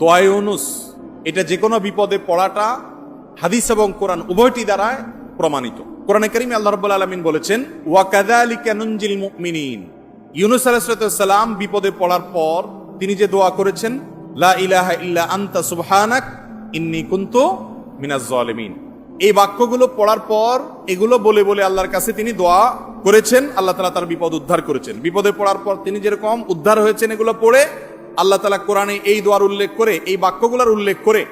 দোয়া এটা যে কোনো বিপদে পড়াটা হাদিস এবং কোরআন উভয়টি দ্বারায় প্রমাণিত। কোরআনে করিম আল্লাহ রাব্বুল আলামিন বলেছেন, ওয়া কাযালিকা নুনজিল মুমিনিন। ইউনুস আলাইহিস সালাম বিপদে পড়ার পর তিনি যে দোয়া করেছেন, লা ইলাহা ইল্লা আনতা সুবহানাক, ইন্নী কুনতু মিনাজ জালিমিন। এই বাক্যগুলো পড়ার পর এগুলো বলে বলে আল্লাহর কাছে তিনি দোয়া করেছেন, আল্লাহ তালা তার বিপদ উদ্ধার করেছেন। বিপদে পড়ার পর তিনি যেরকম উদ্ধার হয়েছেন এগুলো পড়ে আল্লাহ তালা কোরআনে এই দোয়ার উল্লেখ করে, এই বাক্যগুলোর উল্লেখ করে,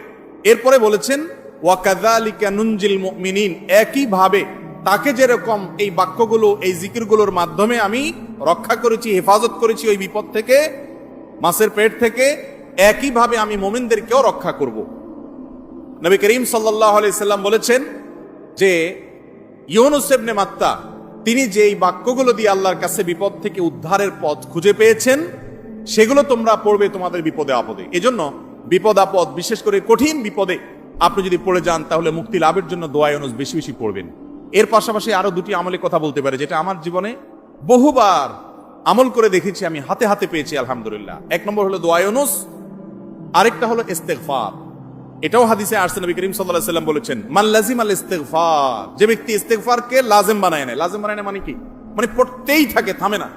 এরপরে বলেছেন ওয়াকাদালিকা নুনজিল মুমিনিন একইভাবে তাকে যেরকম এই বাক্যগুলো, এই জিকিরগুলোর মাধ্যমে আমি রক্ষা করেছি, হেফাজত করেছি ওই বিপদ থেকে, মাছের পেট থেকে, একইভাবে আমি মোমিনদেরকেও রক্ষা করব। নবী করিম সাল্লাহ সাল্লাম বলেছেন যে ইউনুসেবনে মাত্তা, তিনি যে এই বাক্যগুলো দিয়ে আল্লাহর কাছে বিপদ থেকে উদ্ধারের পথ খুঁজে পেয়েছেন সেগুলো তোমরা পড়বে তোমাদের বিপদে আপদে। এজন্য বিপদ আপদ বিশেষ করে কঠিন বিপদে আপনি যদি পড়ে যান, তাহলে মুক্তি লাভের জন্য দোয়া ইউনুস বেশি বেশি পড়বেন। এর পাশাপাশি আরও দুটি আমলে কথা বলতে পারে, যেটা আমার জীবনে বহুবার আমল করে দেখেছি, আমি হাতে হাতে পেয়েছি, আলহামদুলিল্লাহ। এক নম্বর হলো দোয়া ইউনুস আরেকটা হলো ইস্তেগফার। এটাও হাদিসে আরসে নবী করিম আলাইহি সাল্লাম বলেছেন, মান লাজিম আল ইস্তেগফার যে ব্যক্তি ইস্তেগফারকে লাজেম বানায় নেয়। লাজেম বানায় নেয় মানে কি? মানে পড়তেই থাকে, থামে না।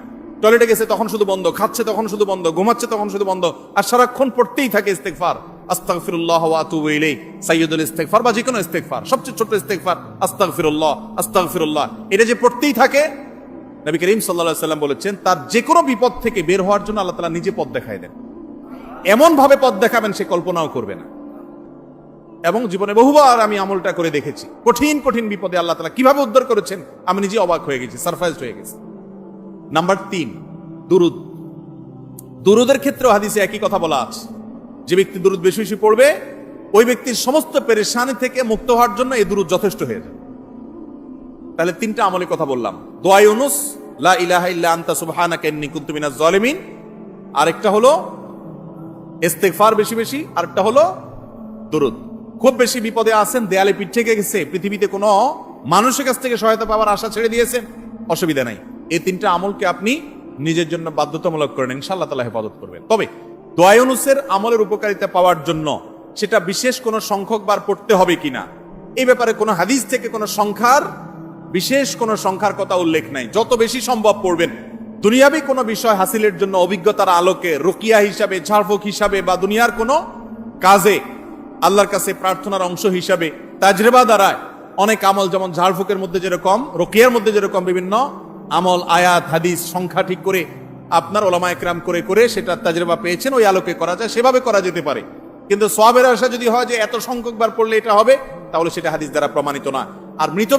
টয়লেটে গেছে তখন শুধু বন্ধ, খাচ্ছে তখন শুধু বন্ধ, ঘুমাচ্ছে তখন শুধু বন্ধ, আর সারাক্ষণ পড়তেই থাকে ইস্তেগফার। আস্তাগফিরুল্লাহ ওয়া আতুবু ইলাইহি। সাইয়্যিদুল ইস্তেগফার বা যে কোনো ইস্তেগফার, সবচেয়ে ছোট ইস্তেগফার, আস্তাগফিরুল্লাহ আস্তাগফিরুল্লাহ। এটা যে পড়তেই থাকে, নবী করিম সাল্লাল্লাহু সাল্লাম বলেছেন, তার যে কোনো বিপদ থেকে বের হওয়ার জন্য আল্লাহ তাআলা নিজে পথ দেখায় দেন। এমন ভাবে পথ দেখাবেন, সে কল্পনাও করবে না। এবং জীবনে বহুবার আমি আমলটা করে দেখেছি। কঠিন কঠিন বিপদে আল্লাহ তালা কীভাবে উদ্ধার করেছেন, আমি নিজে অবাক হয়ে গেছি সারপ্রাইজড হয়ে গেছি। নাম্বার তিন, দুরুদ। দুরুদের ক্ষেত্রে হাদিসে একই কথা বলা আছে। যে ব্যক্তি দুরুদ বেশি বেশি পড়বে, ওই ব্যক্তির সমস্ত পেরেশানি থেকে মুক্ত হওয়ার জন্য এই দুরুদ যথেষ্ট হয়ে তাহলে তিনটা আমলের কথা বললাম। দোয়া ইউনুস, লা ইলাহা ইল্লা আনতা সুবহানাকা ইন্নী কুনতু মিনাজ জালিমিন। আরেকটা হলো ইস্তেগফার বেশি বেশি, আরেকটা হলো দুরুদ। খুব বেশি বিপদে আছেন, দেয়ালে পিঠ গেছে, পৃথিবীতে কোনো মানুষের কাছ থেকে সহায়তা পাওয়ার আশা ছেড়ে দিয়েছেন, অসুবিধা নাই। এই তিনটা আমলকে আপনি নিজের জন্য বাধ্যতামূলক করেন, ইনশাআল্লাহ তালা হেফাজত করবেন। তবে দোয়ায়নুসের আমলের উপকারিতা পাওয়ার জন্য সেটা বিশেষ কোনো সংখ্যক বার পড়তে হবে কিনা এই ব্যাপারে কোনো হাদিস থেকে কোনো সংখ্যার, বিশেষ কোনো সংখ্যার কথা উল্লেখ নাই। যত বেশি সম্ভব পড়বেন। দুনিয়াবি কোনো বিষয় হাসিলের জন্য অভিজ্ঞতার আলোকে, রুকিয়া হিসাবে, ঝাড়ফুক হিসাবে বা দুনিয়ার কোনো কাজে আল্লাহর কাছে প্রার্থনার অংশ হিসাবে, তাজরেবা দ্বারায় অনেক আমল যেমন ঝাড়ফুকের মধ্যে যেরকম, রকিয়ার মধ্যে যেরকম বিভিন্ন আমল, আয়াত, হাদিস, সংখ্যা ঠিক করে আপনার ওলামা একরাম করে করে সেটা তাজরেবা পেয়েছেন, ওই আলোকে করা যায়, সেভাবে করা যেতে পারে। কিন্তু সবের আশা যদি হয় যে এত সংখ্যকবার পড়লে এটা হবে, তাহলে সেটা হাদিস দ্বারা প্রমাণিত না। আর মৃত